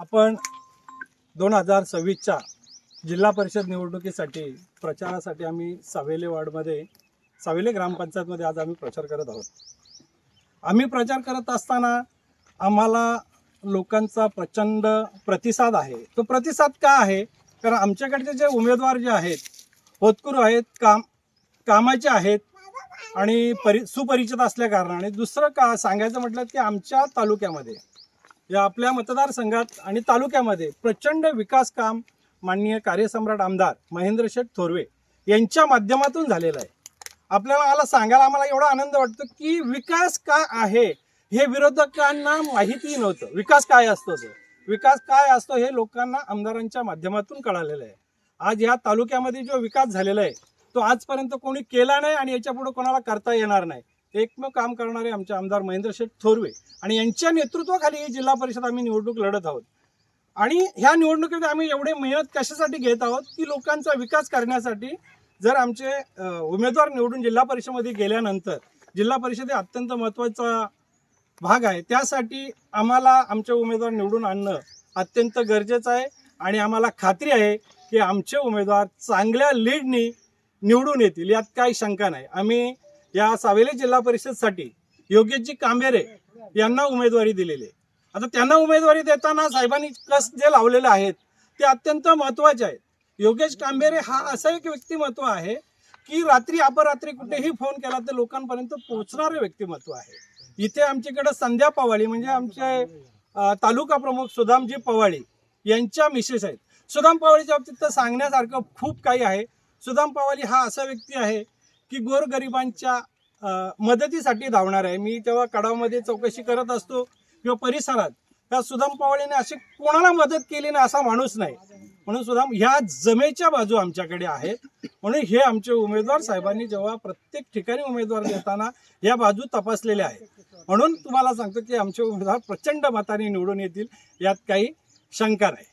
आपण दोन हजार सव्वीसच्या जिल्हा परिषद निवडणुकीसाठी प्रचारासाठी आम्ही सावेले वार्डमध्ये सावेले ग्रामपंचायतमध्ये आज आम्ही प्रचार करत आहोत. आम्ही प्रचार करत असताना आम्हाला लोकांचा प्रचंड प्रतिसाद आहे. तो प्रतिसाद का आहे? कारण आमच्याकडचे जे उमेदवार जे आहेत होतकरू आहेत काम कामाचे आहेत आणि परि सुपरिचित असल्या कारणाने दुसरं का सांगायचं म्हटलं की आमच्या तालुक्यामध्ये या आपल्या मतदारसंघात आणि तालुक्यामध्ये प्रचंड विकास काम माननीय कार्यसम्राट आमदार महेंद्र शेठ थोरवे यांच्या माध्यमातून झालेलं आहे. आपल्याला मला सांगायला आम्हाला एवढा आनंद वाटतो की विकास का आहे हे विरोधकांना माहिती नव्हतं. विकास काय असतो तो विकास काय असतो हे लोकांना आमदारांच्या माध्यमातून कळालेलं आहे. आज ह्या तालुक्यामध्ये जो विकास झालेला आहे तो आजपर्यंत कोणी केला नाही आणि याच्यापुढे कोणाला करता येणार नाही. एकमेव काम करणारे आमचे आमदार महेंद्र शेठ थोरवे आणि यांच्या नेतृत्वाखाली ही जिल्हा परिषद आम्ही निवडणूक लढत आहोत. आणि ह्या निवडणुकीत आम्ही एवढे मेहनत कशासाठी घेत आहोत? की लोकांचा विकास करण्यासाठी जर आमचे उमेदवार निवडून जिल्हा परिषदेमध्ये गेल्यानंतर जिल्हा परिषद हे अत्यंत महत्त्वाचा भाग आहे त्यासाठी आम्हाला आमचे उमेदवार निवडून आणणं अत्यंत गरजेचं आहे आणि आम्हाला खात्री आहे की आमचे उमेदवार चांगल्या लीडनी निवडून येतील यात काही शंका नाही. आम्ही या सावेली जिल्हा परिषदसाठी योगेशजी कांबेरे यांना उमेदवारी दिलेली आहे. आता त्यांना उमेदवारी देताना साहेबांनी कस जे लावलेले आहेत ते अत्यंत महत्त्वाचे आहेत. योगेश कांबेरे हा असा एक व्यक्तिमत्व आहे की रात्री अपरात्री कुठेही फोन केला तर लोकांपर्यंत पोहोचणारे व्यक्तिमत्व आहे. इथे आमच्याकडे संध्या पवाळी म्हणजे आमचे तालुका प्रमुख सुदामजी पवाळी यांच्या मिसेस आहेत. सुदाम पवाळीच्या बाबतीत तर सांगण्यासारखं खूप काही आहे. सुदाम पवाळी हा असा व्यक्ती आहे की गोरगरिबांच्या मदतीसाठी धावणार आहे. मी तेव्हा कडावमध्ये चौकशी करत असतो किंवा परिसरात. त्या सुदाम पवाळीने अशी कोणाला मदत केली नाही असा माणूस नाही. म्हणून सुदाम ह्या जमेच्या बाजू आमच्याकडे आहेत म्हणून हे आमचे उमेदवार साहेबांनी जेव्हा प्रत्येक ठिकाणी उमेदवार देताना या बाजू तपासलेल्या आहेत. म्हणून तुम्हाला सांगतो की आमचे उमेदवार प्रचंड मताने निवडून येतील यात काही शंका नाही.